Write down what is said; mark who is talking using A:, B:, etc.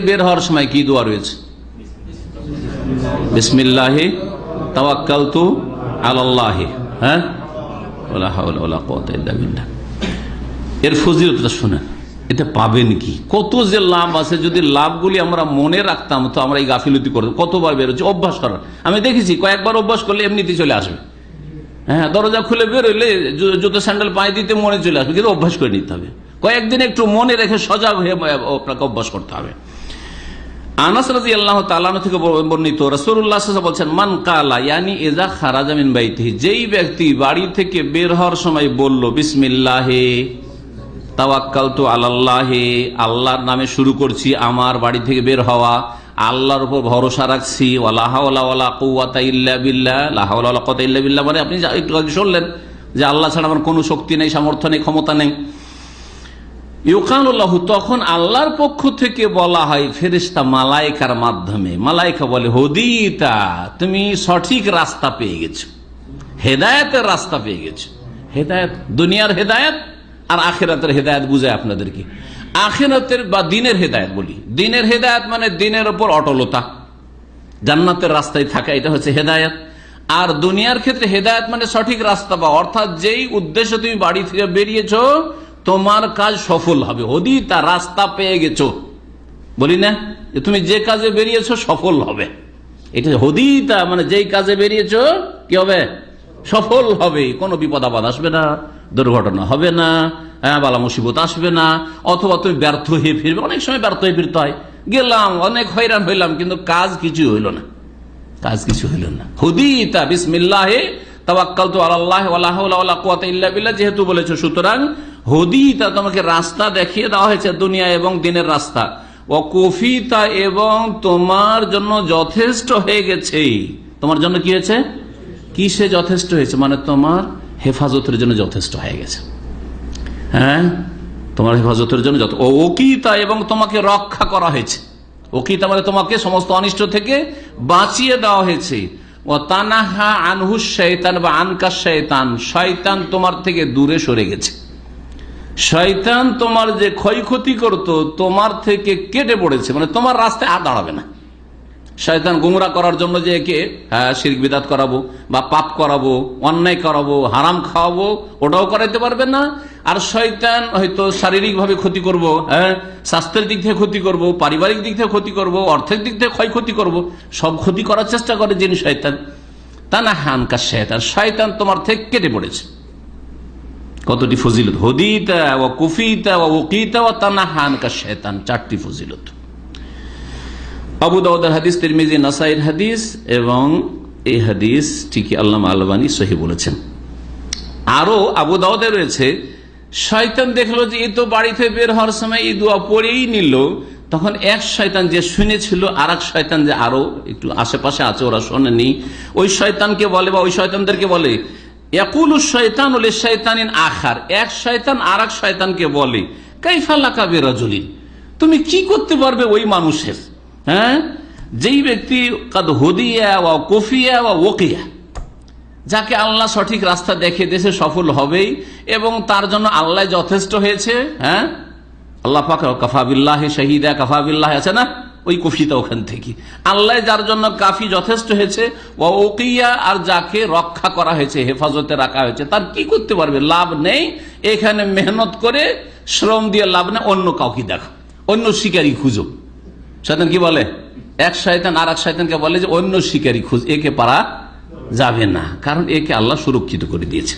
A: বের হওয়ার সময় কি দোয়া রয়েছে? তাওয়াক্কালতু আলাল্লাহি। হ্যাঁ? এর ফজিলতটা এটা পাবেন কি? কত যে লাভ আছে, যদি লাভগুলি আমরা মনে রাখতাম, তো আমরা এই গাফিলতি করতাম কতবার বেরোচ্ছি অভ্যাস করার। আমি দেখেছি, কয়েকবার অভ্যাস করলে এমনিতেই চলে আসবে। হ্যাঁ দরজা খুলে বেরোলে জুতো, স্যান্ডেল পায়ে দিতে মনে চলে আসবে, কিন্তু অভ্যাস করে নিতে হবে। কয়েকদিন একটু মনে রেখে সজাগ হয়ে আপনাকে অভ্যাস করতে হবে। আল্লাহ থেকে বর্ণিত বলছেন, মান বাইতি যেই ব্যক্তি বাড়ি থেকে বের হওয়ার সময় বলল আল্লাহর নামে শুরু করছি, আমার বাড়ি থেকে বের হওয়া, আল্লাহর উপর ভরসা রাখছি বিল্লাহ। মানে আপনি একটু শুনলেন যে আল্লাহ ছাড়া আমার কোনো শক্তি নেই, সামর্থ্য নেই, ক্ষমতা নেই। ইউকানুল্লাহ তখন আল্লাহর পক্ষ থেকে বলা হয় ফেরিস্তা মালাইকার মাধ্যমে। মালাইকা বলে, হদিতা, তুমি সঠিক রাস্তা পেয়ে গেছো। হেদায়তের রাস্তা পেয়ে গেছো। হেদায়ত, দুনিয়ার হেদায়ত আর আখেরাতের হেদায়ত বুঝায় আপনাদেরকে। আখেরাতের বা দিনের হেদায়ত বলি। দিনের হেদায়ত মানে দিনের ওপর অটলতা। জান্নাতের রাস্তায় থাকা, এটা হচ্ছে হেদায়ত। আর দুনিয়ার ক্ষেত্রে হেদায়ত মানে সঠিক রাস্তা বা অর্থাৎ যেই উদ্দেশ্যে তুমি বাড়ি থেকে বেরিয়েছো তোমার কাজ সফল হবে। হদি, তা রাস্তা পেয়ে গেছো। বলি না? যে তুমি যে কাজে বেরিয়েছো, সফল হবে। এটা হদিতা মানে যেই কাজে বেরিয়েছো, কি হবে? সফল হবে। কোনো বিপদ আপদ আসবে না, দুর্ঘটনা হবে না হ্যাঁ বালা মুসিবত আসবে না, অথবা তুমি ব্যর্থ হয়ে ফিরবে। অনেক সময় ব্যর্থ হয়ে ফিরতে হয়। গেলাম, অনেক হয়রান হইলাম, কিন্তু কাজ কিছু হইল না। কাজ কিছু হইল না। হুদিতা বিসমিল্লাহে তাওয়াক্কাল তো আল্লাহ ওয়ালা কুওয়াতা ইল্লা বিল্লাহ, যেহেতু বলেছ, সুতরাং হুদিতা তোমাকে রাস্তা দেখিয়ে দেওয়া হয়েছে দুনিয়া এবং দিনের রাস্তা। ও কফিতা এবং তোমার জন্য যথেষ্ট হয়ে গেছে। তোমার জন্য কি হয়েছে? কিসে যথেষ্ট হয়েছে? মানে তোমার হেফাজতের জন্য যথেষ্ট হয়ে গেছে। হ্যাঁ? তোমার হেফাজতের জন্য ওকিতা এবং তোমাকে রক্ষা করা হয়েছে। ওকিতা মানে তোমাকে সমস্ত অনিষ্ট থেকে বাঁচিয়ে দেওয়া হয়েছে। ও তানাহা আনহুস শৈতান বা আনকাশ শৈতান শয়তান তোমার থেকে দূরে সরে গেছে। শয়তান তোমার যে ক্ষয়ক্ষতি করত, তোমার থেকে কেটে পড়েছে। মানে তোমার রাস্তায় আর দাঁড়াবে না। শয়তান গুমরা করার জন্য যে একে হ্যাঁ শির বিদাত করাবো, বা পাপ করাবো, অন্যায় করাবো, হারাম খাওয়াবো, ওটাও করাইতে পারবে না। আর শয়তান হয়তো শারীরিক ভাবে ক্ষতি করব হ্যাঁ স্বাস্থ্যের দিক থেকে ক্ষতি করব, পারিবারিক দিক থেকে ক্ষতি করব, অর্থের দিক থেকে ক্ষয়ক্ষতি করব, সব ক্ষতি করার চেষ্টা করে যিনি শয়তান। তা না হানকা শয়তান শয়তান তোমার থেকে কেটে পড়েছে। কতটি ফজিলত? হদিতা ও কুফিতা ও ওকিতা ও তানা হানকা শয়তান চারটি ফজিলত। আবু দাউদের হাদিস, তিরমিজি, নাসাইর হাদিস এবং এই হাদিস ঠিকই আল্লাহ আলবানী সহি বলেছেন। আরও আবু দাউদে রয়েছে, শয়তান দেখল যে এ তো বাড়িতে বের হওয়ার সময় এই দোয়া পড়েই নিল, তখন এক শয়তান যে শুনেছিল আর এক শয়তান যে আরও একটু আশেপাশে আছে, ওরা শোনেনি। ওই শয়তানকে বলে বা ওই শয়তানদেরকে বলে একুল শয়তান ওলে শয়তানিন আখার। এক শয়তান আর এক শয়তানকে বলে কাইফাল্লাকা বেরাজুলিন তুমি কি করতে পারবে ওই মানুষের? হ্যাঁ? যেই ব্যক্তি কাদ হদিয়া বা কফিয়া বা ওকিয়া, যাকে আল্লাহ সঠিক রাস্তা দেখে দেশে সফল হবেই, এবং তার জন্য আল্লাহ যথেষ্ট হয়েছে হ্যাঁ? আল্লাহ পাক কাফাবিল্লাহ শহীদা কাফাবিল্লাহ আছে না? ওই কফিতা ওখান থেকে। আল্লাহ যার জন্য কাফি যথেষ্ট হয়েছে ওকিয়া আর যাকে রক্ষা করা হয়েছে, হেফাজতে রাখা হয়েছে, তার কি করতে পারবে? লাভ নেই, এখানে মেহনত করে শ্রম দিয়ে লাভ নেই, অন্য কাউকে দেখো, অন্য শিকারী খুঁজো। শয়তান কি বলে? এক শয়তান আর এক শয়তানকে বলে যে, অন্য শিকারী খুঁজ, একে পারা যাবে না, কারণ একে আল্লাহ সুরক্ষিত করে দিয়েছে।